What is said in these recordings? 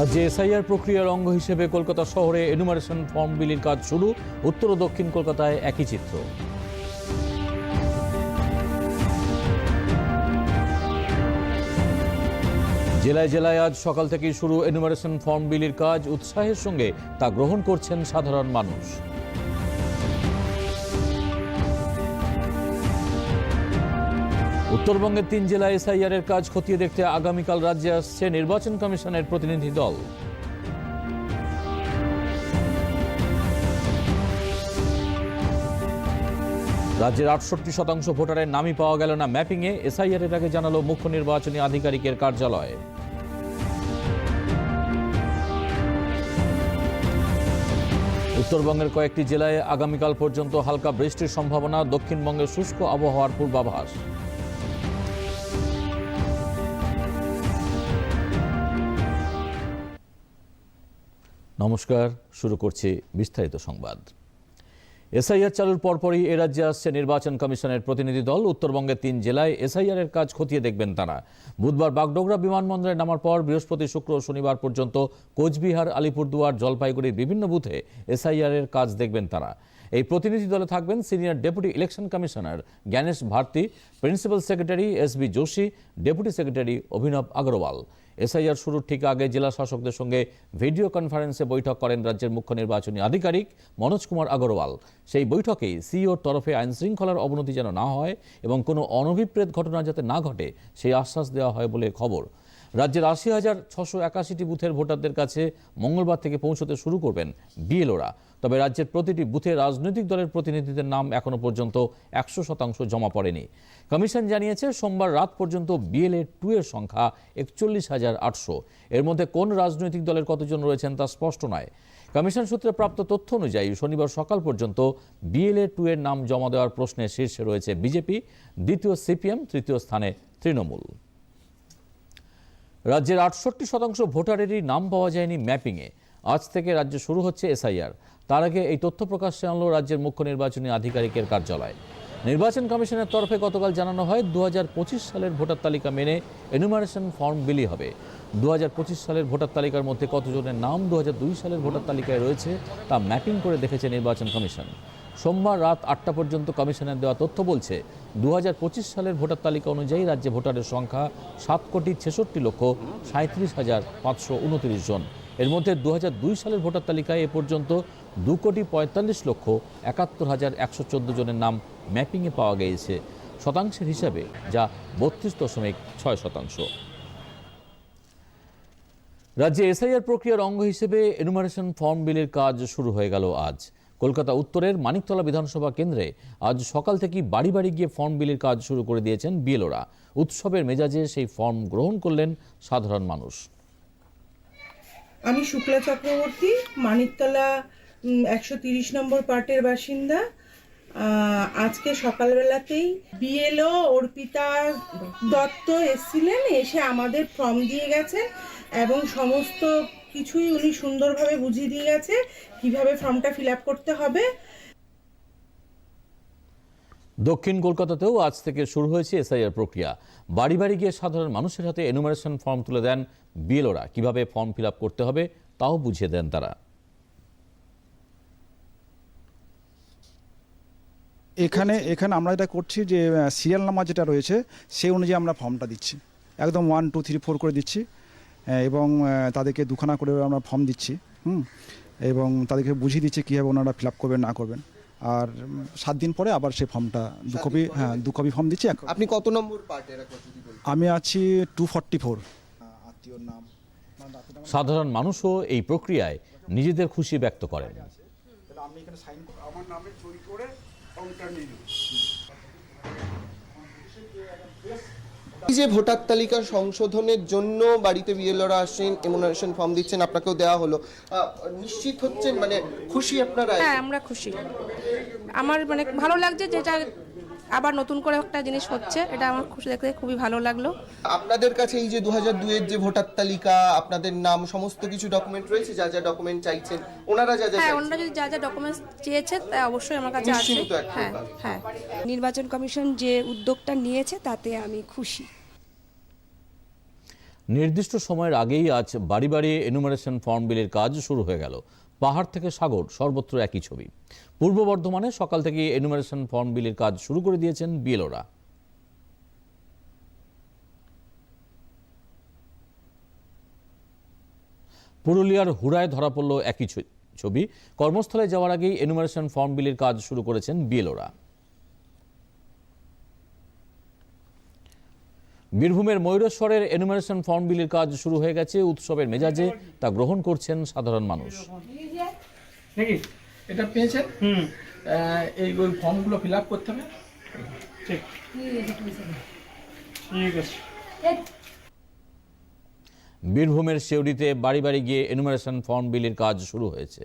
রাজ্যে এসআইআর প্রক্রিয়ার অঙ্গ হিসেবে কলকাতা শহরে এনুমারেশন ফর্ম বিলির কাজ শুরু, উত্তর ও দক্ষিণ কলকাতায় একই চিত্র। জেলায় জেলায় আজ সকাল থেকেই শুরু এনুমারেশন ফর্ম বিলির কাজ। উৎসাহের সঙ্গে তা গ্রহণ করছেন সাধারণ মানুষ। উত্তরবঙ্গের তিন জেলায় এসআইআর এর কাজ খতিয়ে দেখতে আগামীকাল রাজ্যে আসছে নির্বাচন কমিশনের প্রতিনিধি দল। রাজ্যের আটষট্টি শতাংশ ভোটারের নামই পাওয়া গেল না ম্যাপিংয়ে, এসআইআর এর আগে জানালো মুখ্য নির্বাচনী আধিকারিকের কার্যালয়। উত্তরবঙ্গের কয়েকটি জেলায় আগামীকাল পর্যন্ত হালকা বৃষ্টির সম্ভাবনা, দক্ষিণবঙ্গের শুষ্ক আবহাওয়ার পূর্বাভাস। নমস্কার, শুরু করছি বিস্তারিত সংবাদ। এসআইআর চালুর পরপরই এ রাজ্যে আসছে নির্বাচন কমিশনের প্রতিনিধি দল। উত্তরবঙ্গের তিন জেলায় এসআইআর এর কাজ খতিয়ে দেখবেন তারা। বুধবার বাগডোগরা বিমানবন্দরে নামার পর বৃহস্পতি, শুক্র শনিবার পর্যন্ত কোচবিহার, আলিপুরদুয়ার, জলপাইগুড়ির বিভিন্ন বুথে এসআইআর এর কাজ দেখবেন তারা। এই প্রতিনিধি দলে থাকবেন senior deputy election commissioner Gyanesh Bharti, principal secretary S B Joshi, deputy secretary Abhinav Agarwal. SIR শুরুর ঠিক আগে জেলা শাসকদের সঙ্গে ভিডিও কনফারেন্সে বৈঠক করেন রাজ্যের মুখ্য নির্বাচনী আধিকারিক মনোজ কুমার আগরওয়াল। সেই বৈঠকে সিইওর তরফে আইন শৃঙ্খলার অবনতি যেন না হয় এবং কোনো অনভিপ্রেত ঘটনা যাতে না ঘটে, সেই আশ্বাস দেওয়া হয় বলে খবর। রাজ্যের আশি হাজার ছশো একাশিটি বুথের ভোটারদের কাছে মঙ্গলবার থেকে পৌঁছতে শুরু করবেন বিএলওরা। তবে রাজ্যের প্রতিটি বুথে রাজনৈতিক দলের প্রতিনিধিদের নাম এখনও পর্যন্ত একশো শতাংশ জমা পড়েনি। কমিশন জানিয়েছে, সোমবার রাত পর্যন্ত বিএলএ টু এর সংখ্যা একচল্লিশ হাজার আটশো। এর মধ্যে কোন রাজনৈতিক দলের কতজন রয়েছেন তা স্পষ্ট নয়। কমিশন সূত্রে প্রাপ্ত তথ্য অনুযায়ী, শনিবার সকাল পর্যন্ত বিএলএ টু এর নাম জমা দেওয়ার প্রশ্নে শীর্ষে রয়েছে বিজেপি, দ্বিতীয় সিপিএম, তৃতীয় স্থানে তৃণমূল। রাজ্যের আটষট্টি শতাংশ ভোটারেরই নাম পাওয়া যায়নি ম্যাপিংয়ে। আজ থেকে রাজ্যে শুরু হচ্ছে এসআইআর। তার আগে এই তথ্য প্রকাশ্যে আনলো রাজ্যের মুখ্য নির্বাচনী আধিকারিকের কার্যালয়। নির্বাচন কমিশনের তরফে গতকাল জানানো হয় দু হাজার পঁচিশ সালের ভোটার তালিকা মেনে এনুমারেশন ফর্ম বিলি হবে। দু হাজার পঁচিশ সালের ভোটার তালিকার মধ্যে কতজনের নাম দু হাজার দুই সালের ভোটার তালিকায় রয়েছে তা ম্যাপিং করে দেখেছে নির্বাচন কমিশন। সোমবার রাত আটটা পর্যন্ত কমিশনের দেওয়া তথ্য বলছে দু হাজার পঁচিশ সালের ভোটার তালিকা অনুযায়ী রাজ্যে ভোটারের সংখ্যা সাত কোটি ছেষট্টি লক্ষ সাঁত্রিশ হাজার পাঁচশো উনত্রিশ জন। এর মধ্যে দুহাজার দুই সালের ভোটার তালিকায় এ পর্যন্ত দু কোটি পঁয়তাল্লিশ লক্ষ একাত্তর হাজার একশো চোদ্দ জনের নাম ম্যাপিংয়ে পাওয়া গিয়েছে, শতাংশের হিসাবে যা বত্রিশ দশমিক ছয় শতাংশ। রাজ্যে এসআইআর প্রক্রিয়ার অঙ্গ হিসেবে এনুমারেশন ফর্ম বিলের কাজ শুরু হয়ে গেল আজ। কলকাতা উত্তরের মানিকতলা বিধানসভা কেন্দ্রে আজ সকাল থেকেই বাড়ি বাড়ি গিয়ে ফর্ম বিলির কাজ শুরু করে দিয়েছেন বিএলওরা। উৎসবের মেজাজে সেই ফর্ম গ্রহণ করলেন সাধারণ মানুষ। আমি শুক্লা চক্রবর্তী, মানিকতলা একশো তিরিশ নম্বর পার্টের বাসিন্দা। আজকে সকালবেলাতেই বিএলও অর্পিতা দত্ত এসেছিলেন, এসে আমাদের ফর্ম দিয়ে গেছেন এবং সমস্ত কিছুই উনি সুন্দরভাবে বুঝিয়ে দিয়ে গেছে কীভাবে ফর্মটা ফিল আপ করতে হবে। দক্ষিণ কলকাতাতেও আজ থেকে শুরু হয়েছে এসআইআর প্রক্রিয়া। বাড়ি বাড়ি গিয়ে সাধারণ মানুষের হাতে এনুমারেশন ফর্ম তুলে দেন বিএলওরা। কীভাবে ফর্ম ফিল আপ করতে হবে তাও বুঝিয়ে দেন তারা। এখানে এখানে আমরা যেটা করছি যে সিরিয়াল নাম্বার যেটা রয়েছে সেই অনুযায়ী আমরা ফর্মটা দিচ্ছি। একদম ওয়ান টু থ্রি ফোর করে দিচ্ছি। এবং তাদেরকে দুখানা করে আমরা ফর্ম দিচ্ছি হুম? এবং তাদেরকে বুঝিয়ে দিচ্ছি কীভাবে ওনারা ফিল আপ করবেন না করবেন। আর সাত দিন পরে আবার সেই ফর্মটা দু কপি হ্যাঁ দু কপি ফর্ম দিচ্ছি। আপনি কত নম্বর আমি আছি টু ফর্টি ফোর নাম সাধারণ মানুষও এই প্রক্রিয়ায় নিজেদের খুশি ব্যক্ত করেন। আমি এখানে সাইন আমার নামে সই করে ফর্মটা নিল এই যে ভোটার তালিকা সংশোধনের জন্য বাড়িতে বিএলওরা আসেন এমুনারেশন ফর্ম দিচ্ছেন আপনাকেও দেওয়া হলো। নিশ্চিত হচ্ছেন মানে খুশি আপনারা? হ্যাঁ আমরা খুশি। আমার মানে ভালো লাগছে যেটা আবার নতুন করে একটা জিনিস হচ্ছে এটা আমার খুশি দেখতে খুবই ভালো লাগল। আপনাদের কাছে এই যে দু হাজার দুয়ের যে ভোটার তালিকা আপনাদের নাম সমস্ত কিছু ডকুমেন্ট রয়েছে? যা যা ডকুমেন্ট চাইছেন ওনারা যা যা হ্যাঁ ওনারা যদি যা যা ডকুমেন্টস চেয়েছে তা অবশ্যই আমার কাছে আছে হ্যাঁ হ্যাঁ। নির্বাচন কমিশন যে উদ্যোগটা নিয়েছে তাতে আমি খুশি। নির্দিষ্ট সময়ের আগেই আজ বাড়ি বাড়ি এনুমারেশন ফর্ম বিলির কাজ শুরু হয়ে গেল। পাহাড় থেকে সাগর, সর্বত্র একই ছবি। পূর্ব বর্ধমানে সকাল থেকে এনুমারেশন ফর্ম বিলির কাজ শুরু করে দিয়েছেন বিএলওরা। পুরুলিয়ার হুড়ায় ধরা পড়ল একই ছবি। কর্মস্থলে যাওয়ার আগেই এনুমারেশন ফর্ম বিলির কাজ শুরু করেছেন বিএলওরা। বীরভূমের ময়ূরেশ্বরের এনুমারেশন ফর্ম বিলির কাজ শুরু হয়ে গেছে। উৎসবের মেজাজে তা গ্রহণ করছেন সাধারণ মানুষ। এটা পেয়েছেন? এই ওই ফর্মগুলো ফিল আপ করতে হবে। ঠিক। ঠিক আছে। বীরভূমের শেউরিতে বাড়ি বাড়ি গিয়ে এনুমারেশন ফর্ম বিলির কাজ শুরু হয়েছে।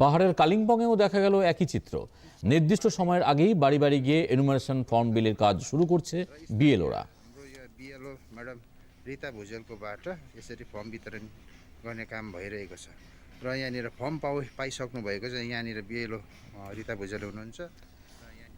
পাহাড়ের কালিম্পংয়েও দেখা গেল একই চিত্র নির্দিষ্ট সময়ের আগেই বাড়ি বাড়ি গিয়ে এনুমারেশন ফর্ম বিলির কাজ শুরু করছে বিএলওরা हाम्रो यो बिएलओ म्याडम रिता भुजेलकोबाट यसरी फर्म वितरण गर्ने काम भइरहेको छ र यहाँनिर फर्म पाउ पाइसक्नु भएको छ यहाँनिर बिएलओ रिता भुजेल हुनुहुन्छ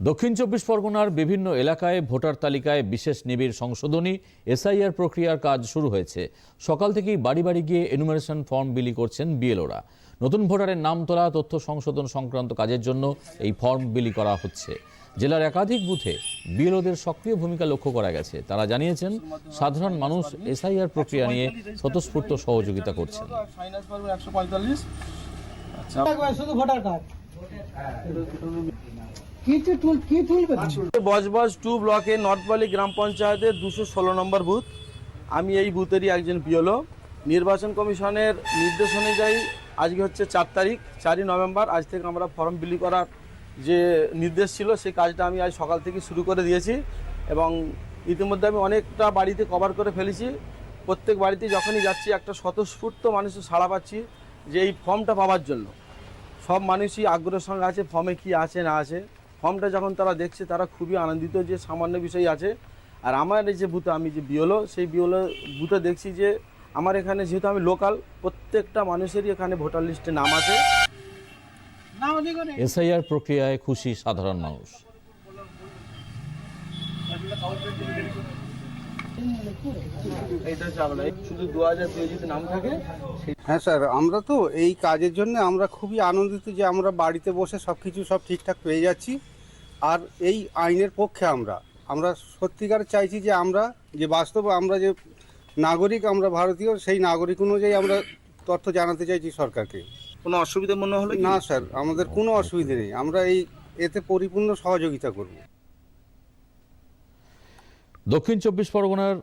দক্ষিণ চব্বিশ পরগনার বিভিন্ন এলাকায় ভোটার তালিকায় বিশেষ নিবিড় সংশোধনী এসআইআর প্রক্রিয়ার কাজ শুরু হয়েছে সকাল থেকেই বাড়ি বাড়ি গিয়ে এনুমারেশন ফর্ম বিলি করছেন বিএলওরা নতুন ভোটারের নাম তোলা তথ্য সংশোধন সংক্রান্ত কাজের জন্য এই ফর্ম বিলি করা হচ্ছে। জেলার একাধিক বুথে বিএলওদের সক্রিয় ভূমিকা লক্ষ্য করা গেছে। তারা জানিয়েছেন সাধারণ মানুষ এসআইআর প্রক্রিয়া নিয়ে স্বতঃস্ফূর্ত সহযোগিতা করছেন। বজবজ টু ব্লকে নর্থবালি গ্রাম পঞ্চায়েতের দুশো ষোলো নম্বর বুথ। আমি এই বুথেরই একজন পিওলো নির্বাচন কমিশনের নির্দেশ অনুযায়ী আজকে হচ্ছে চার তারিখ, চারই নভেম্বর। আজ থেকে আমরা ফর্ম বিলি করার যে নির্দেশ ছিল, সেই কাজটা আমি আজ সকাল থেকে শুরু করে দিয়েছি এবং ইতিমধ্যে আমি অনেকটা বাড়িতে কভার করে ফেলেছি। প্রত্যেক বাড়িতে যখনই যাচ্ছি, একটা স্বতঃস্ফূর্ত মানুষের সাড়া পাচ্ছি যে এই ফর্মটা পাওয়ার জন্য। সব মানুষই আগ্রহের সঙ্গে আছে, ফর্মে কি আছে, না আছে। ফর্মটা যখন তারা দেখছে, তারা খুবই আনন্দিত যে সামান্য বিষয় আছে। আর আমার এই যে বুথে, আমি যে বিওলো সেই বিওলো বুথে দেখছি যে আমার এখানে যেহেতু আমি লোকাল প্রত্যেকটা মানুষেরই এখানে ভোটার লিস্টে নাম আছে। এসআইআর প্রক্রিয়ায় খুশি সাধারণ মানুষ। এইটা হচ্ছে শুধু দু হাজার দুই যদি নাম থাকে হ্যাঁ স্যার আমরা তো এই কাজের জন্য আমরা খুবই আনন্দিত যে আমরা বাড়িতে বসে সব কিছু সব ঠিকঠাক পেয়ে যাচ্ছি। আর এই আইনের পক্ষে আমরা আমরা সত্যিকার চাইছি যে আমরা যে বাস্তবে আমরা যে নাগরিক আমরা ভারতীয় সেই নাগরিক অনুযায়ী আমরা তথ্য জানাতে চাইছি সরকারকে। কোনো অসুবিধা মনে হলে না স্যার আমাদের কোনো অসুবিধে নেই। আমরা এই এতে পরিপূর্ণ সহযোগিতা করব। দক্ষিণ চব্বিশ পরগনার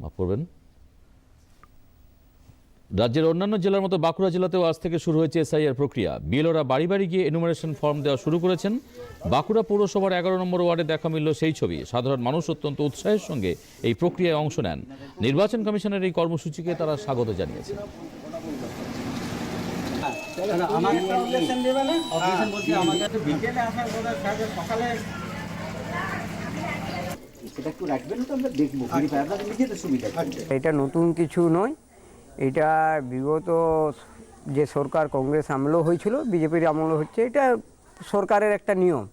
মাফ করবেন। রাজ্যের অন্যান্য জেলার মতো বাঁকুড়া জেলাতেও আজ থেকে শুরু হয়েছে এসআইআর প্রক্রিয়া। বিএলওরা বাড়ি বাড়ি গিয়ে এনুমারেশন ফর্ম দেওয়া শুরু করেছেন। বাঁকুড়া পৌরসভার এগারো নম্বর ওয়ার্ডে দেখা মিলল সেই ছবি। সাধারণ মানুষ অত্যন্ত উৎসাহের সঙ্গে এই প্রক্রিয়ায় অংশ নেন। নির্বাচন কমিশনের এই কর্মসূচিকে তারা স্বাগত জানিয়েছেন এটা নতুন কিছু নয় এটা বিগত যে সরকার কংগ্রেস আমলেও হয়েছিল, বিজেপির আমলও হচ্ছে, এটা সরকারের একটা নিয়ম।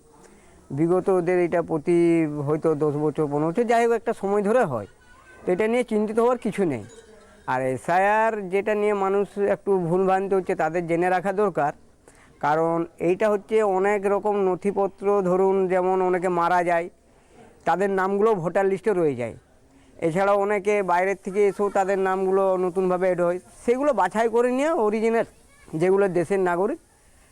বিগত ওদের এটা প্রতি হয়তো দশ বছর, পনেরো বছর, যাই হোক, একটা সময় ধরে হয়। তো এটা নিয়ে চিন্তিত হওয়ার কিছু নেই। আর এসআইআর যেটা নিয়ে মানুষ একটু ভুলভ্রান্তি হচ্ছে, তাদের জেনে রাখা দরকার। কারণ এইটা হচ্ছে অনেক রকম নথিপত্র, ধরুন যেমন অনেকে মারা যায়, তাদের নামগুলো ভোটার লিস্টে রয়ে যায়। এছাড়াও অনেকে বাইরের থেকে এসেও তাদের নামগুলো নতুনভাবে এড হয়। সেগুলো বাছাই করে নিয়ে অরিজিনাল যেগুলো দেশের নাগরিক,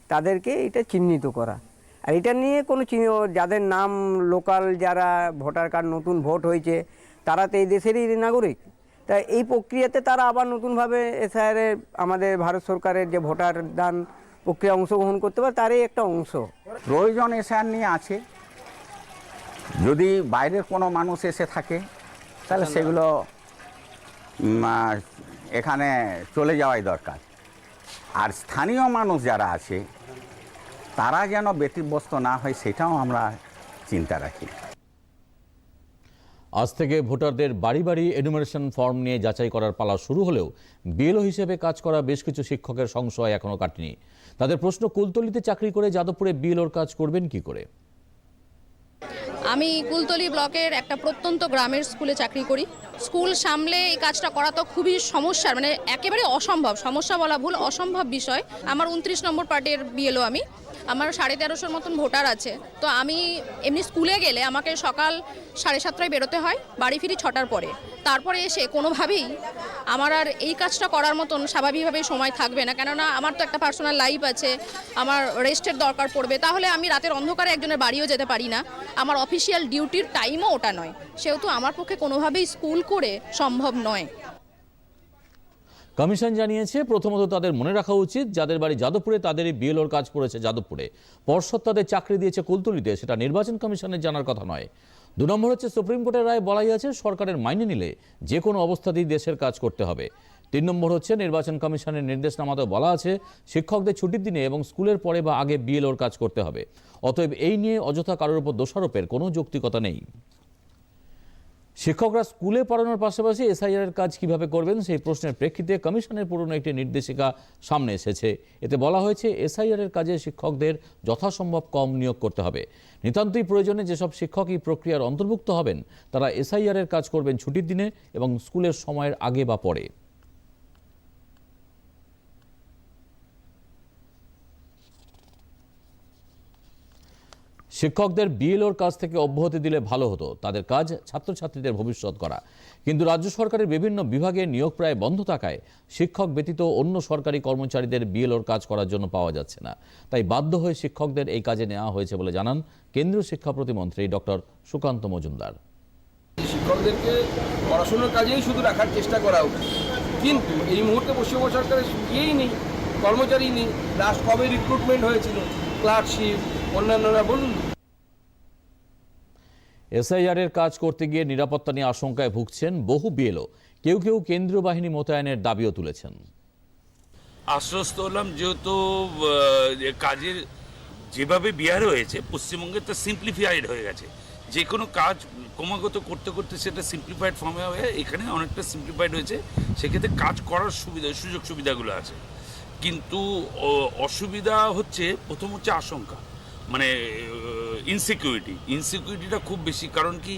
তাদেরকে এটা চিহ্নিত করা। আর এটা নিয়ে কোনো চিহ্ন, যাদের নাম লোকাল যারা ভোটার কার্ড নতুন ভোট হয়েছে, তারা তো এই দেশেরই নাগরিক। তা এই প্রক্রিয়াতে তারা আবার নতুনভাবে এসআইআরের আমাদের ভারত সরকারের যে ভোটার দান প্রক্রিয়া অংশগ্রহণ করতে পারে, তারই একটা অংশ। প্রয়োজন এসআর নিয়ে আছে। যদি বাইরের কোনো মানুষ এসে থাকে তাহলে সেগুলো এখানে চলে যাওয়াই দরকার। আর স্থানীয় মানুষ যারা আছে তারা যেন ব্যতিব্যস্ত না হয় সেটাও আমরা চিন্তা রাখি। আজ থেকে ভোটারদের বাড়ি বাড়ি এনুমারেশন ফর্ম নিয়ে যাচাই করার পালা শুরু হলেও বিএলও হিসেবে কাজ করা বেশ কিছু শিক্ষকের সংশয় এখনও কাটেনি। তাদের প্রশ্ন কুলতলিতে চাকরি করে যাদবপুরে বিএলওর কাজ করবেন কি করে? আমি কুলতলি ব্লকের একটা প্রত্যন্ত গ্রামের স্কুলে চাকরি করি। স্কুল সামলে এই কাজটা করা তো খুবই সমস্যার মানে একেবারে অসম্ভব। সমস্যা বলা ভুল, অসম্ভব বিষয়। আমার উনত্রিশ নম্বর পার্টের বিএলও আমি। আমার সাড়ে তেরোশোর মতন ভোটার আছে। তো আমি এমনি স্কুলে গেলে আমাকে সকাল সাড়ে সাতটায় বেরোতে হয়, বাড়ি ফিরি ছটার পরে। তারপরে এসে কোনোভাবেই আমার আর এই কাজটা করার মতন স্বাভাবিকভাবে সময় থাকবে না। কেননা আমার তো একটা পার্সোনাল লাইফ আছে, আমার রেস্টের দরকার পড়বে। তাহলে আমি রাতের অন্ধকারে একজনের বাড়িও যেতে পারি না। আমার অফিসিয়াল ডিউটির টাইমও ওটা নয়। সেহেতু আমার পক্ষে কোনোভাবেই স্কুল করে সম্ভব নয়। কমিশন জানিয়েছে, প্রথমত তাদের মনে রাখা উচিত যাদের বাড়ি যাদবপুরে তাদেরই বিএলওর কাজ পড়েছে যাদবপুরে। পর্ষদ তাদের চাকরি দিয়েছে কুলতলিতে, সেটা নির্বাচন কমিশনের জানার কথা নয়। দু নম্বর হচ্ছে, সুপ্রিম কোর্টের রায় বলাই আছে, সরকারের মাইনে নিলে যে কোনো অবস্থাতেই দেশের কাজ করতে হবে। তিন নম্বর হচ্ছে, নির্বাচন কমিশনের নির্দেশনামাতেও বলা আছে, শিক্ষকদের ছুটির দিনে এবং স্কুলের পরে বা আগে বিএলওর কাজ করতে হবে। অতএব এই নিয়ে অযথা কারোর উপর দোষারোপের কোনো যৌক্তিকতা নেই। শিক্ষকরা স্কুলে পড়ানোর পাশাপাশি এসআইআর কাজ কীভাবে করবেন সেই প্রশ্নের প্রেক্ষিতে কমিশনের পুরনো একটি নির্দেশিকা সামনে এসেছে। এতে বলা হয়েছে এসআইআর এর কাজে শিক্ষকদের যথাসম্ভব কম নিয়োগ করতে হবে। নিতান্তই প্রয়োজনে যেসব শিক্ষক এই প্রক্রিয়ার অন্তর্ভুক্ত হবেন, তারা এসআইআর এর কাজ করবেন ছুটির দিনে এবং স্কুলের সময়ের আগে বা পরে। শিক্ষকদের বিএলওর কাজ থেকে অব্যাহতি দিলে ভালো হতো। তাদের কাজ ছাত্রছাত্রীদের ভবিষ্যৎ করা। কিন্তু রাজ্য সরকারের বিভিন্ন বিভাগে নিয়োগ প্রায় বন্ধ থাকায় শিক্ষক ব্যতীত অন্য সরকারি কর্মচারীদের বিএলওর কাজ করার জন্য পাওয়া যাচ্ছে না। তাই বাধ্য হয়ে শিক্ষকদের এই কাজে নেওয়া হয়েছে বলে জানান কেন্দ্রীয় শিক্ষা প্রতিমন্ত্রী ডক্টর সুকান্ত মজুমদার। শিক্ষকদেরকে পড়াশোনার কাজেই শুধু রাখার চেষ্টা করা উচিত। কিন্তু এই মুহূর্তে পশ্চিমবঙ্গ সরকারের ইয়েই নেই, কর্মচারী নেই। লাস্ট কবে রিক্রুটমেন্ট হয়েছিল ক্লার্কশিপ অন্যান্যরা, বলুন এসআইআর এর কাজ করতে গিয়ে নিরাপত্তা নিয়ে আশঙ্কায় ভুগছেন বহু বিএলও। কেউ কেউ কেন্দ্রীয় বাহিনী মোতায়েনের দাবিও তুলেছেন। আশ্বস্ত হলাম যেহেতু কাজের যেভাবে বিহার হয়েছে, পশ্চিমবঙ্গে তা সিম্পলিফাইড হয়ে গেছে। যে কোনো কাজ ক্রমাগত করতে করতে সেটা সিম্পলিফাইড ফর্মে হয়ে এখানে অনেকটা সিম্পলিফাইড হয়েছে। সেক্ষেত্রে কাজ করার সুবিধা, সুযোগ সুবিধাগুলো আছে। কিন্তু অসুবিধা হচ্ছে, প্রথম হচ্ছে আশঙ্কা। মানে ইনসিকিউরিটি ইনসিকিউরিটিটা খুব বেশি, কারণ কি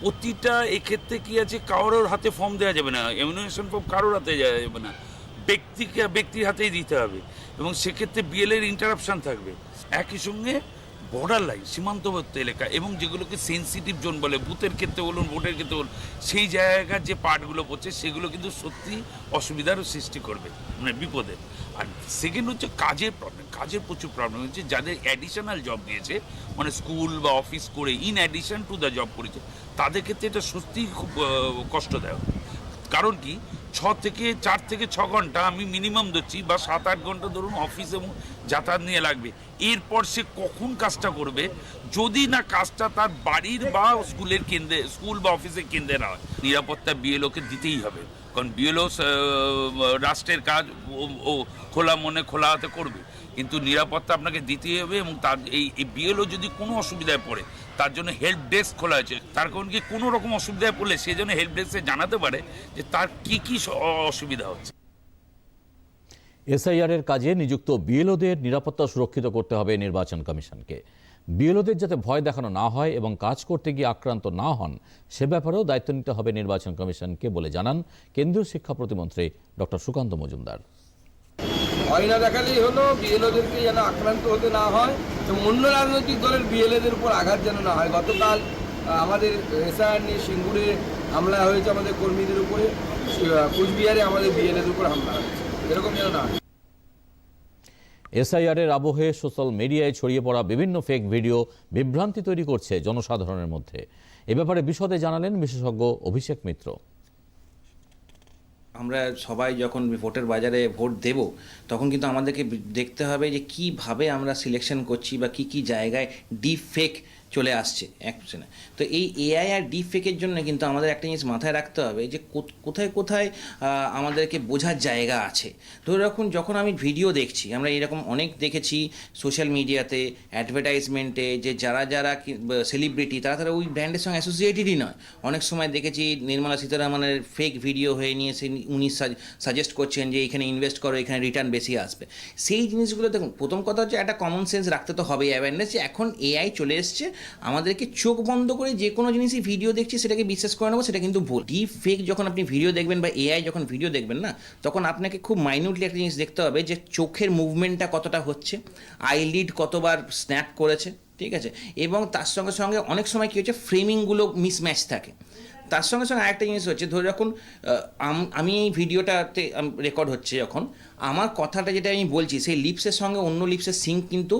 প্রতিটা এক্ষেত্রে কি আছে, কারোর হাতে ফর্ম দেওয়া যাবে না এমিনেশন ফর্ম কারোর হাতে দেওয়া যাবে না, ব্যক্তিকে, ব্যক্তির হাতেই দিতে হবে। এবং সেক্ষেত্রে বিএলের ইন্টারাপশান থাকবে। একই সঙ্গে বর্ডার লাইন সীমান্তবর্তী এলাকা, এবং যেগুলোকে সেন্সিটিভ জোন বলে, বুথের ক্ষেত্রে বলুন, ভোটের ক্ষেত্রে বলুন, সেই জায়গার যে পার্টগুলো পড়ছে, সেগুলো কিন্তু সত্যি অসুবিধারও সৃষ্টি করবে মানে বিপদের। আর সেকেন্ড হচ্ছে কাজের প্রবলেম কাজের প্রচুর প্রবলেম হচ্ছে, যাদের অ্যাডিশনাল জব দিয়েছে মানে স্কুল বা অফিস করে in addition to the job করেছে, তাদের ক্ষেত্রে এটা সত্যিই খুব কষ্টদায়ক। কারণ কি? ছ থেকে, চার থেকে ছ ঘণ্টা আমি মিনিমাম ধরছি, বা সাত আট ঘণ্টা ধরুন অফিস এবং যাতায়াত নিয়ে লাগবে। এরপর সে কখন কাজটা করবে? যদি না কাজটা তার বাড়ির বা স্কুলের কেন্দ্রে স্কুল বা অফিসের কেন্দ্রে না হয়, নিরাপত্তা বিএলওকে দিতেই হবে। কারণ বিএলও রাষ্ট্রের কাজ ও- খোলা মনে খোলা হাতে করবে। কিন্তু নিরাপত্তা আপনাকে দিতেই হবে এবং তার এই বিএলও যদি কোনো অসুবিধায় পড়ে, তার জন্য হেল্প ডেস্ক খোলা আছে। তার কারণ কি, কোনো রকম অসুবিধায় পড়লে সে যেন হেল্প ডেস্কে জানাতে পারে যে তার কি কি অসুবিধা হচ্ছে। এসআইআর এর কাজে নিযুক্ত বিএলওদের নিরাপত্তা সুরক্ষিত করতে হবে নির্বাচন কমিশনকে। বিএলওদের যাতে ভয় দেখানো না হয় এবং কাজ করতে গিয়ে আক্রান্ত না হন, সে ব্যাপারেও দায়িত্ব নিতে হবে নির্বাচন কমিশনকে বলে জানান কেন্দ্রীয় শিক্ষা প্রতিমন্ত্রী ডক্টর সুকান্ত মজুমদার। ভয় না দেখালেই হলো বিএলওদেরকে যেন আক্রান্ত হতে না হয় এবং অন্য রাজনৈতিক দলের বিএলএদের উপর আঘাত যেন না হয়। গতকাল আমাদের এসআইআর নিয়ে সিঙ্গুরে হামলা হয়েছে আমাদের কর্মীদের উপরে কোচবিহারে আমাদের বিএলএদের উপর হামলা হয়েছে। এরকম যেন না হয়। এসআইআর এর আবহে সোশ্যাল মিডিয়ায় ছড়িয়ে পড়া বিভিন্ন ফেক ভিডিও বিভ্রান্তি তৈরি করছে জনসাধারণের মধ্যে। এ ব্যাপারে বিশদে জানালেন বিশেষজ্ঞ অভিষেক মিত্র। আমরা সবাই যখন ভোটের বাজারে ভোট দেব, তখন কিন্তু আমাদেরকে দেখতে হবে যে কীভাবে আমরা সিলেকশন করছি বা কি কি জায়গায় ডিপ ফেক চলে আসছে এক percent তো এই এআই আর ডিপ ফেকের জন্য কিন্তু আমাদের একটা জিনিস মাথায় রাখতে হবে যে কোথ- কোথায় কোথায় আমাদেরকে বোঝার জায়গা আছে। ধরে রাখুন যখন আমি ভিডিও দেখছি, আমরা এরকম অনেক দেখেছি সোশ্যাল মিডিয়াতে অ্যাডভার্টাইজমেন্টে যে যারা যারা সেলিব্রিটি তারা তারা ওই ব্র্যান্ডের সঙ্গে অ্যাসোসিয়েটেডই নয়। অনেক সময় দেখেছি নির্মলা সীতারামনের ফেক ভিডিও হয়ে নিয়ে সে উনি সাজেস্ট করছেন যে এখানে ইনভেস্ট করো, এখানে রিটার্ন বেশি আসবে। সেই জিনিসগুলো দেখুন, প্রথম কথা হচ্ছে একটা কমন সেন্স রাখতে তো হবে অ্যাওয়ারনেস যে এখন এআই চলে এসছে আমাদেরকে চোখ বন্ধ করে যে কোনো জিনিসই ভিডিও দেখছি, সেটাকে বিশ্বাস করে নেব, সেটা কিন্তু ভুল। ডিপ ফেক যখন আপনি ভিডিও দেখবেন বা এআই যখন ভিডিও দেখবেন না, তখন আপনাকে খুব মাইনিউটলি একটা জিনিস দেখতে হবে যে চোখের মুভমেন্টটা কতটা হচ্ছে আইলিড কতবার স্ন্যাপ করেছে, ঠিক আছে? এবং তার সঙ্গে সঙ্গে অনেক সময় কী হচ্ছে ফ্রেমিংগুলো মিসম্যাচ থাকে। তার সঙ্গে সঙ্গে আরেকটা জিনিস হচ্ছে, ধরে যখন আমি এই ভিডিওটাতে রেকর্ড হচ্ছে যখন, আমার কথাটা যেটা আমি বলছি, সেই লিপসের সঙ্গে অন্য লিপসের সিঙ্ক কিন্তু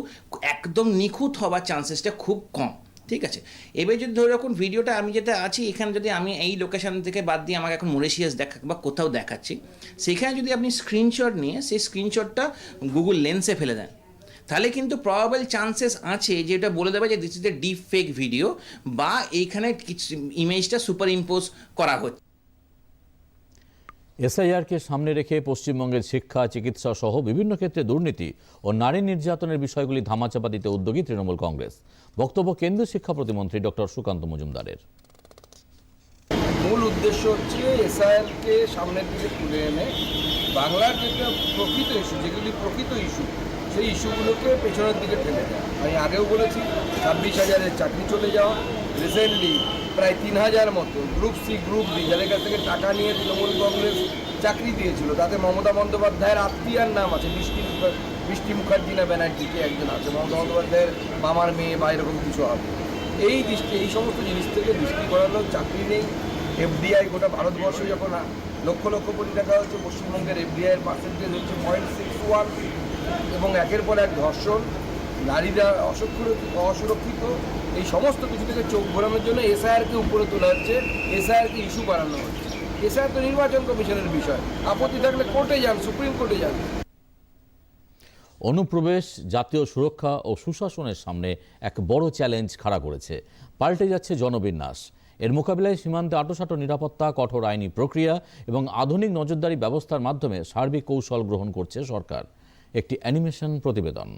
একদম নিখুঁত হওয়ার চান্সেসটা খুব কম, ঠিক আছে? এবার যদি ধরে রাখুন ভিডিওটা আমি যেটা আছি, এখানে যদি আমি এই লোকেশন থেকে বাদ দিয়ে আমাকে এখন মরিশিয়াস দেখা, বা কোথাও দেখাচ্ছি, সেখানে যদি আপনি স্ক্রিনশট নিয়ে, সেই স্ক্রিনশটটা গুগল লেন্সে ফেলে দেন তাহলে কিন্তু প্রবাবল চান্সেস আছে যে এটা বলে দেবে যে this is a deep fake video বা এইখানে কিছু ইমেজটা সুপার ইম্পোজ করা হচ্ছে। এসআইআরকে সামনে রেখে পশ্চিমবঙ্গের শিক্ষা চিকিৎসা সহ বিভিন্ন ক্ষেত্রে দুর্নীতি ও নারী নির্যাতনের বিষয়গুলি ধামাচাপা দিতে উদ্যোগী তৃণমূল কংগ্রেস। বক্তব্য কেন্দ্রীয় শিক্ষা প্রতিমন্ত্রী ডক্টর সুকান্ত মজুমদারের। মূল উদ্দেশ্য হচ্ছে এসআইআরকে সামনের দিকে তুলে এনে বাংলার যেটা প্রকৃত ইস্যু যেগুলি প্রকৃত ইস্যু সেই ইস্যুগুলোকে পেছনের দিকে ঠেলে দেওয়া আমি আগেও বলেছি, ছাব্বিশ হাজারের চাকরি চলে যাওয়া, রিসেন্টলি প্রায় তিন হাজার মতো গ্রুপ সি, গ্রুপ ডি, যাদের কাছ থেকে টাকা নিয়ে তৃণমূল কংগ্রেস চাকরি দিয়েছিল, তাতে মমতা বন্দ্যোপাধ্যায়ের আত্মীয়ার নাম আছে, বৃষ্টি বৃষ্টি মুখার্জি না ব্যানার্জিকে একজন আছে, মমতা বন্দ্যোপাধ্যায়ের মামার মেয়ে বা এরকম কিছু হবে। এই দৃষ্টি, এই সমস্ত জিনিস থেকে দৃষ্টি করানো চাকরি নেই। এফডিআই গোটা ভারতবর্ষে যখন লক্ষ লক্ষ কোটি টাকা হচ্ছে, পশ্চিমবঙ্গের এফডিআইয়ের পার্সেন্টেজ হচ্ছে পয়েন্ট সিক্স ওয়ান এবং একের পর এক ধর্ষণ, নারীরা অসুরক্ষিত অসুরক্ষিত, এই সমস্ত কিছু থেকে চোখ ঘোরানোর জন্য এসআইআরকে উপরে তোলা হচ্ছে, এসআইআরকে ইস্যু বাড়ানো হচ্ছে। এসআইআর তো নির্বাচন কমিশনের বিষয়। আপত্তি থাকলে কোর্টে যান, সুপ্রিম কোর্টে যান। অনুপ্রবেশ, জাতীয় সুরক্ষা ও সুশাসনের সামনে এক বড় চ্যালেঞ্জ খাড়া করেছে। পাল্টে যাচ্ছে জনবিন্যাস। এর মোকাবিলায় সীমান্তে আটোসাটো নিরাপত্তা, কঠোর আইনি প্রক্রিয়া এবং আধুনিক নজরদারি ব্যবস্থার মাধ্যমে সার্বিক কৌশল গ্রহণ করছে সরকার। একটি অ্যানিমেশন প্রতিবেদন।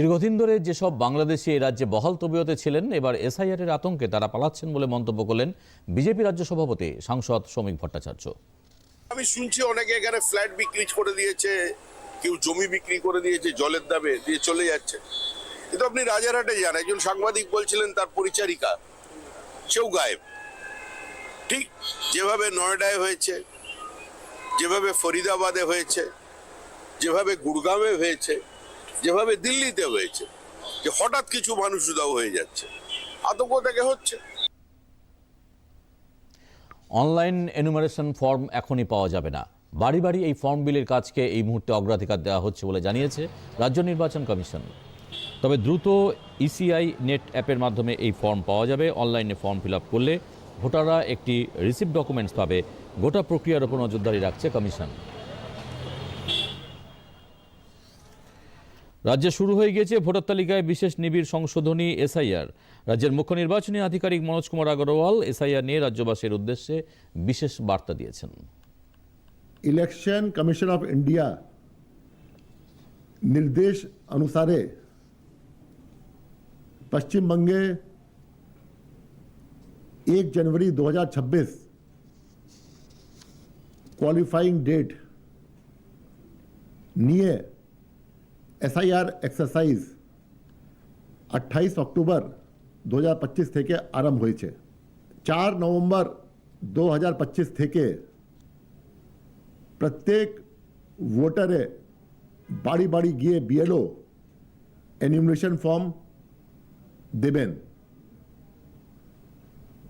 দীর্ঘদিন ধরে যেসব বাংলাদেশি এই রাজ্যে বহাল তবিয়তে ছিলেন, এবার এসআইআর এর আতঙ্কে তারা পালাচ্ছেন বলে মন্তব্য করলেন বিজেপি রাজ্য সভাপতি সাংসদ শ্রমিক ভট্টাচার্য। আমি শুনছি অনেকে এখানে ফ্ল্যাট বিক্রি করে দিয়েছে, কেউ জমি বিক্রি করে দিয়েছে, জলের দামে দিয়ে চলে যাচ্ছে। কিন্তু আপনি রাজারহাটে যান, একজন সাংবাদিক বলছিলেন তার পরিচারিকা, সেও গায়েব। ঠিক যেভাবে নয়ডায় হয়েছে, যেভাবে ফরিদাবাদে হয়েছে, যেভাবে গুড়গাঁওয়ে হয়েছে যেভাবে দিল্লিতে হয়েছে, যে হঠাৎ কিছু মানুষ উদাও হয়ে যাচ্ছে, আতঙ্ক থেকে হচ্ছে। অনলাইন এনুমারেশন ফর্ম এখনই পাওয়া যাবে না। বাড়ি বাড়ি এই ফর্ম বিলের কাজকে এই মুহূর্তে অগ্রাধিকার দেওয়া হচ্ছে বলে জানিয়েছে রাজ্য নির্বাচন কমিশন। তবে দ্রুত ইসিআই নেট অ্যাপের মাধ্যমে এই ফর্ম পাওয়া যাবে। অনলাইনে ফর্ম ফিল করলে ভোটাররা একটি রিসিপ্ট ডকুমেন্টস পাবে। গোটা প্রক্রিয়ার উপর নজরদারি রাখছে কমিশন। রাজ্যে শুরু হয়ে গিয়েছে ভোটার তালিকায় বিশেষ নিবিড় সংশোধনী এসআইআর রাজ্যের মুখ্য নির্বাচনী আধিকারিক মনোজ কুমার আগরওয়াল এসআইআর নিয়ে রাজ্যবাসীর উদ্দেশ্যে বিশেষ বার্তা দিয়েছেন इलेक्शन कमीशन ऑफ इंडिया निर्देश अनुसारे पश्चिम बंगे एक जनवरी 2026 क्वालिफाइंग डेट নিয়ে এসআইআর এক্সারসাইজ আট্ঠাইশ অক্টোবর দু হাজার পঁচিশ থেকে আরম্ভ হয়েছে চার নভেম্বর দু হাজার পঁচিশ থেকে প্রত্যেক ভোটারে বাড়ি বাড়ি গিয়ে বিএলও এনিমিনেশন ফর্ম দেবেন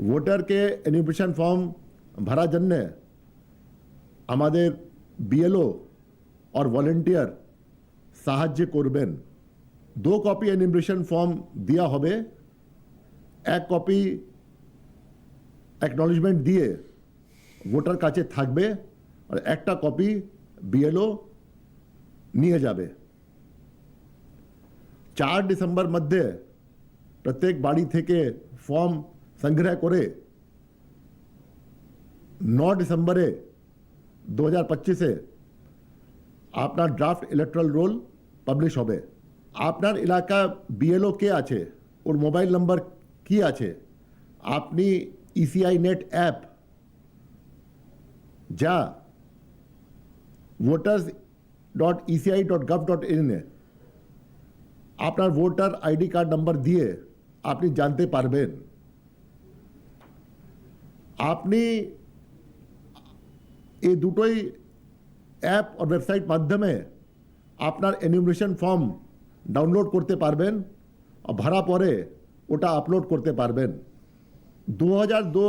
ভোটারকে এনিমিনেশন ফর্ম ভরার জন্য আমাদের বিএলও আর ভলেন্টিয়ার সাহায্য করবেন। দো কপি এনিমিনেশন ফর্ম দেওয়া হবে। এক কপি অ্যাকনলেজমেন্ট দিয়ে ভোটার কাছে থাকবে আর একটা কপি বিএলও নিয়ে যাবে। চার ডিসেম্বর মধ্যে প্রত্যেক বাড়ি থেকে ফর্ম সংগ্রহ করে ন ডিসেম্বরে দু হাজার পঁচিশে আপনার ড্রাফট ইলেকট্রাল রোল পাবলিশ হবে। আপনার এলাকা বিএলও কে আছে? ওর মোবাইল নাম্বার কি আছে? আপনি ইসিআই নেট অ্যাপ যা voters dot ECI dot gov dot ইনে আপনার ভোটার আইডি কার্ড নাম্বার দিয়ে আপনি জানতে পারবেন। আপনি এই দুটোই অ্যাপ আর ওয়েবসাইট মাধ্যমে আপনার এনিমিনেশন ফর্ম ডাউনলোড করতে পারবেন, আর ভরা পরে ওটা আপলোড করতে পারবেন। দু হাজার দু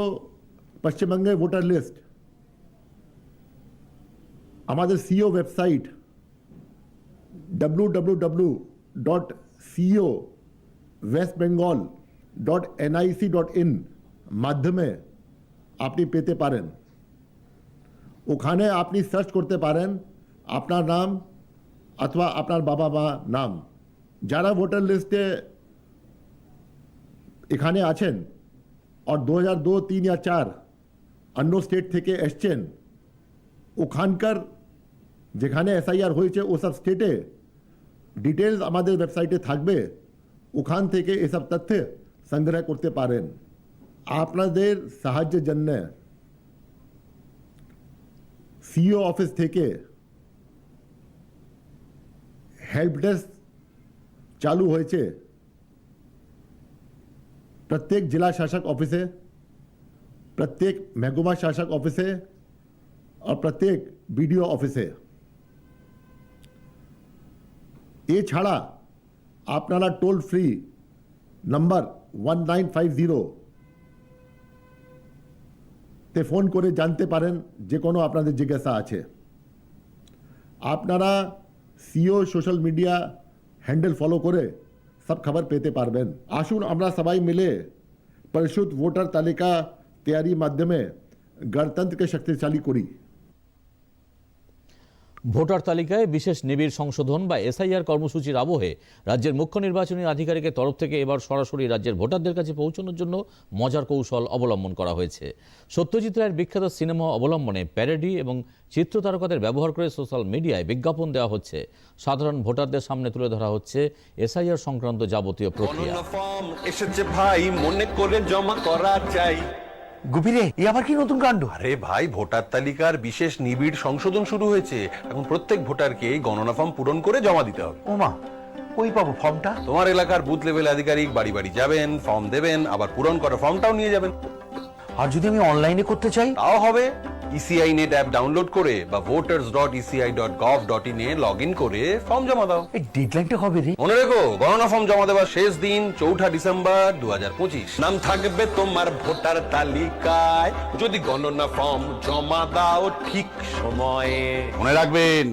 পশ্চিমবঙ্গের ভোটার লিস্ট আমাদের CEO website W W W dot CEO West Bengal dot NIC dot in মাধ্যমে আপনি পেতে পারেন। ওখানে আপনি সার্চ করতে পারেন, আপনার নাম অথবা আপনার বাবা মা নাম যারা ভোটার লিস্টে এখানে আছেন আর দু হাজার দু তিন या চার অন্য স্টেট থেকে এসছেন ওখানকার যেখানে এসআইআর হয়েছে ওসব স্টেটে ডিটেলস আমাদের ওয়েবসাইটে থাকবে ওখান থেকে এসব তথ্য সংগ্রহ করতে পারেন আপনাদের সাহায্যের জন্য সিও অফিস থেকে হেল্প ডেস্ক চালু হয়েছে प्रत्येक जिला शासक ऑफिसे प्रत्येक महकुमा शासक ऑफिसे और प्रत्येक बीडीओ অফিসে এছাড়া আপনারা toll free number one nine five zero তে ফোন করে জানতে পারেন যে কোনো আপনাদের জিজ্ঞাসা আছে আপনারা CEO social media handle follow করে সব খবর পেতে পারবেন। আসুন আমরা সবাই মিলে পরিশুদ্ধ ভোটার তালিকা তৈরির মাধ্যমে গণতন্ত্রকে শক্তিশালী করি। ভোটার তালিকায় বিশেষ নিবিড় সংশোধন বা এসআইআর কর্মসূচির আবহে রাজ্যের মুখ্য নির্বাচনী আধিকারিকের তরফ থেকে এবার সরাসরি রাজ্যের ভোটারদের কাছে পৌঁছানোর জন্য মজার কৌশল অবলম্বন করা হয়েছে। সত্যজিৎ রায়ের বিখ্যাত সিনেমা অবলম্বনে প্যারেডি এবং চিত্র তারকাদের ব্যবহার করে সোশ্যাল মিডিয়ায় বিজ্ঞাপন দেওয়া হচ্ছে। সাধারণ ভোটারদের সামনে তুলে ধরা হচ্ছে এসআইআর সংক্রান্ত যাবতীয় প্রক্রিয়া। ফর্ম এসেছে ভাই, মনে করে জমা করা চাই। গুপিরে এ আবার কি নতুন কাণ্ড? আরে ভাই ভোটার তালিকার বিশেষ নিবিড় সংশোধন শুরু হয়েছে। এখন প্রত্যেক ভোটারকে গণনা ফর্ম পূরণ করে জমা দিতে হবে। ওমা কই পাবো ফর্মটা? তোমার এলাকার বুথ লেভেল আধিকারিক বাড়ি বাড়ি যাবেন ফর্ম দেবেন আবার পূরণ করা ফর্মটাও নিয়ে যাবেন। আর যদি আমি অনলাইনে করতে চাই? তাও হবে। ইসিআই নেট অ্যাপ ডাউনলোড করে বা voters dot ECI dot gov dot in A log in করে ফর্ম জমা দাও। এই ডেডলাইনটা হবে রে? মনে রেখো গণনা ফর্ম জমা দেওয়ার শেষ দিন চৌঠা ডিসেম্বর দু হাজার পঁচিশ। নাম থাকবে তোমার ভোটার তালিকায়। যদি গণনা ফর্ম জমা দাও ঠিক সময়ে। মনে রাখবেন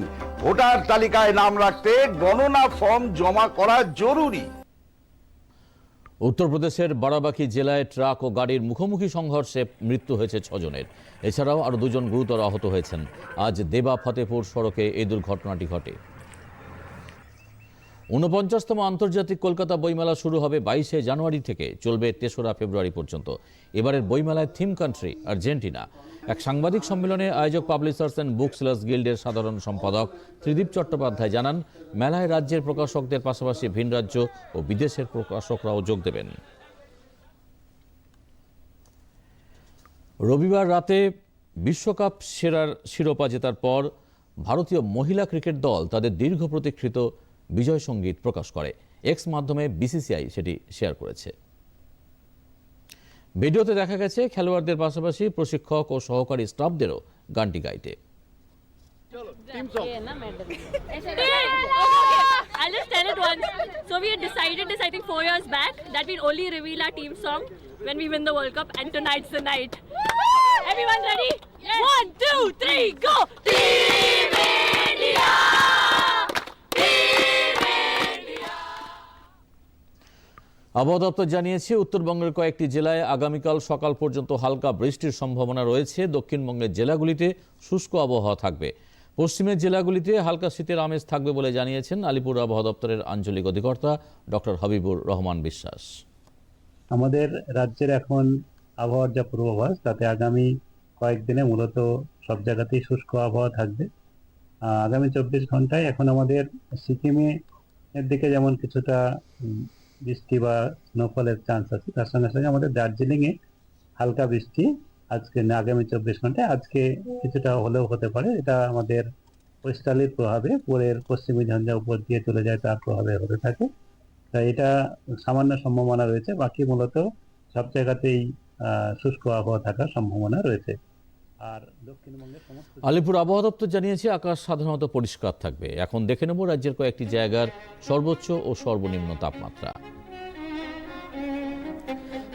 ভোটার তালিকায় নাম রাখতে গণনা ফর্ম জমা করা জরুরি। উত্তরপ্রদেশের বারাবাকি জেলায় ট্রাক ও গাড়ির মুখোমুখি সংঘর্ষে মৃত্যু হয়েছে ছজনের। এছাড়াও আরও দুজন গুরুতর আহত হয়েছেন। আজ দেবা ফতেপুর সড়কে এই দুর্ঘটনাটি ঘটে। ঊনপঞ্চাশতম আন্তর্জাতিক কলকাতা বইমেলা শুরু হবে বাইশে জানুয়ারি থেকে, চলবে তেসরা ফেব্রুয়ারি পর্যন্ত। এবারের বইমেলায় থিম কান্ট্রি, আর্জেন্টিনা। এক সাংবাদিক সম্মেলনে আয়োজক পাবলিশার্স অ্যান্ড বুকসেলার্স গিল্ডের সাধারণ সম্পাদক ত্রিদীপ চট্টোপাধ্যায় জানান, মেলায় রাজ্যের প্রকাশকদের পাশাপাশি ভিন রাজ্য ও বিদেশের প্রকাশকরাও যোগ দেবেন। রবিবার রাতে বিশ্বকাপ সেরার শিরোপা জেতার পর ভারতীয় মহিলা ক্রিকেট দল তাদের দীর্ঘ প্রতীক্ষিত বিজয় সংগীত প্রকাশ করে এক্স মাধ্যমে বিসিসিআই সেটি শেয়ার করেছে ভিডিওতে দেখা গেছে খেলোয়াড়দের পাশাপাশি প্রশিক্ষক ও সহকারী স্টাফদেরও গানটি গাইতে I'll just tell it once. So we had decided this, I think, four years back, that we'd only reveal our team song when we win the World Cup, and tonight's the night. Everyone ready? Yes. One, two, three, go! Team India! আবহাওয়া দপ্তর জানিয়েছে, উত্তরবঙ্গের কয়েকটি জেলায় আগামীকাল সকাল পর্যন্ত হালকা বৃষ্টির সম্ভাবনা রয়েছে। দক্ষিণবঙ্গের জেলাগুলিতে শুষ্ক আবহাওয়া থাকবে। পশ্চিমের জেলাগুলিতে হালকা শীতের আমেজ থাকবে বলে জানিয়েছেন আলিপুর আবহাওয়া দপ্তরের আঞ্চলিক অধিকর্তা ডক্টর হাবিবুর রহমান বিশ্বাস। আমাদের রাজ্যের এখন আবহাওয়ার যা পূর্বাভাস, তাতে আগামী কয়েকদিনে মূলত সব জায়গাতেই শুষ্ক আবহাওয়া থাকবে। আগামী চব্বিশ ঘন্টায় এখন আমাদের সিকিমে এর দিকে যেমন কিছুটা বৃষ্টি বা স্নোফলের চান্স আছে। তার সঙ্গে সঙ্গে আমাদের দার্জিলিং এ হালকা বৃষ্টি। আজকে না, আগামী চব্বিশ ঘন্টায়। আজকে কিছুটা হলেও হতে পারে। এটা আমাদের ওয়েস্টার্লির প্রভাবে। পরের পশ্চিমী ঝঞ্ঝা উপর দিয়ে চলে যায়, তার প্রভাবে হতে থাকে। তাই এটা সামান্য সম্ভাবনা রয়েছে। বাকি মূলত সব জায়গাতেই শুষ্ক আবহাওয়া থাকার সম্ভাবনা রয়েছে। আর আলিপুর আবহাওয়া দপ্তর জানিয়েছে, আকাশ সাধারণত পরিষ্কার থাকবে। এখন দেখে নেব রাজ্যের কয়েকটি জায়গার সর্বোচ্চ ও সর্বনিম্ন তাপমাত্রা।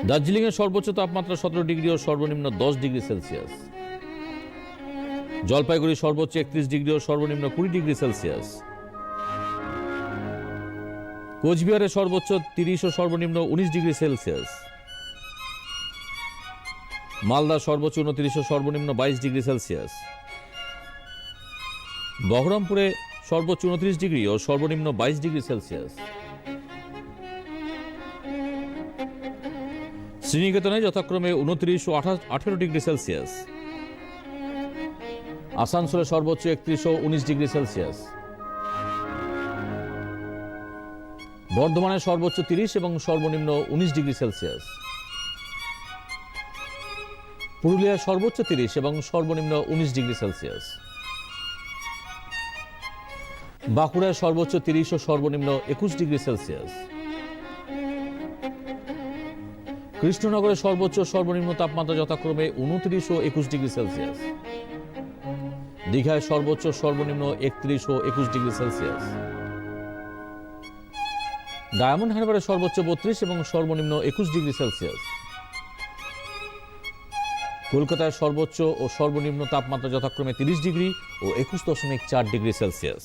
দার্জিলিংয়ের সর্বোচ্চ তাপমাত্রা সতেরো ডিগ্রি ও সর্বনিম্ন দশ ডিগ্রি সেলসিয়াস। জলপাইগুড়ি সর্বোচ্চ একত্রিশ ডিগ্রি ও সর্বনিম্ন কুড়ি ডিগ্রি সেলসিয়াস। কোচবিহারের সর্বোচ্চ তিরিশ ও সর্বনিম্ন উনিশ ডিগ্রি সেলসিয়াস। মালদা সর্বোচ্চ উনত্রিশ সর্বনিম্ন বাইশ ডিগ্রি সেলসিয়াস। বহরমপুরে সর্বোচ্চ উনত্রিশ ডিগ্রি ও সর্বনিম্ন বাইশ ডিগ্রি সেলসিয়াস। শ্রীনিকেতনে যথাক্রমে উনত্রিশ ও আঠারো ডিগ্রি সেলসিয়াস। আসানসোলে সর্বোচ্চ একত্রিশ ও উনিশ ডিগ্রি সেলসিয়াস। বর্ধমানে সর্বোচ্চ তিরিশ এবং সর্বনিম্ন উনিশ ডিগ্রি সেলসিয়াস। পুরুলিয়ায় সর্বোচ্চ তিরিশ এবং সর্বনিম্ন উনিশ ডিগ্রি সেলসিয়াস। বাঁকুড়ায় সর্বোচ্চ তিরিশ ও সর্বনিম্ন একুশ ডিগ্রি সেলসিয়াস। কৃষ্ণনগরে সর্বোচ্চ সর্বনিম্ন তাপমাত্রা যথাক্রমে উনত্রিশ ও একুশ ডিগ্রি সেলসিয়াস। দীঘায় সর্বোচ্চ সর্বনিম্ন একত্রিশ ও একুশ ডিগ্রি সেলসিয়াস। ডায়মন্ড হারবারে সর্বোচ্চ বত্রিশ এবং সর্বনিম্ন একুশ ডিগ্রি সেলসিয়াস। কলকাতায় সর্বোচ্চ ও সর্বনিম্ন তাপমাত্রা যথাক্রমে তিরিশ ডিগ্রি ও একুশ দশমিক চার ডিগ্রি সেলসিয়াস।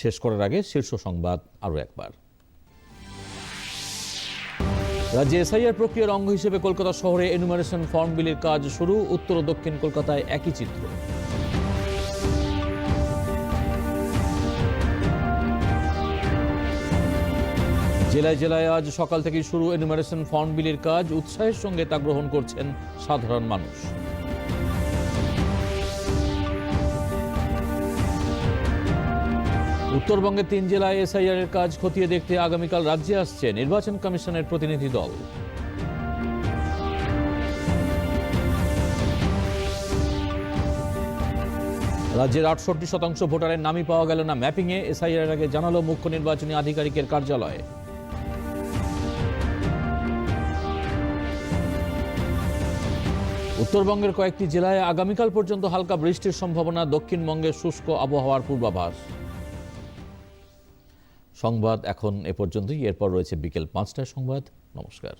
শেষ করার আগে শীর্ষ সংবাদ আরও একবার। রাজ্যে এসআইআর প্রক্রিয়ার অঙ্গ হিসেবে কলকাতা শহরে এনুমারেশন ফর্ম বিলের কাজ শুরু। উত্তর ও দক্ষিণ কলকাতায় একই চিত্র। জেলায় জেলায় আজ সকাল থেকে শুরু এনুমারেশন ফর্ম বিলির কাজ। উৎসাহের সঙ্গে তা গ্রহণ করছেন সাধারণ মানুষ। উত্তরবঙ্গের তিন জেলায় এসআইআর এর কাজ খতিয়ে দেখতে আগামীকাল রাজ্যে আসছে নির্বাচন কমিশনের প্রতিনিধি দল। রাজ্যের আটষট্টি শতাংশ ভোটারের নামই পাওয়া গেল না। ম্যাপিংয়ে এসআইআর আগে জানালো মুখ্য নির্বাচনী আধিকারিকের কার্যালয়। উত্তরবঙ্গের কয়েকটি জেলায় আগামীকাল পর্যন্ত হালকা বৃষ্টির সম্ভাবনা দক্ষিণবঙ্গের শুষ্ক আবহাওয়ার পূর্বাভাস। সংবাদ এখন এ পর্যন্তই। এরপর রয়েছে বিকেল পাঁচটায় সংবাদ। নমস্কার।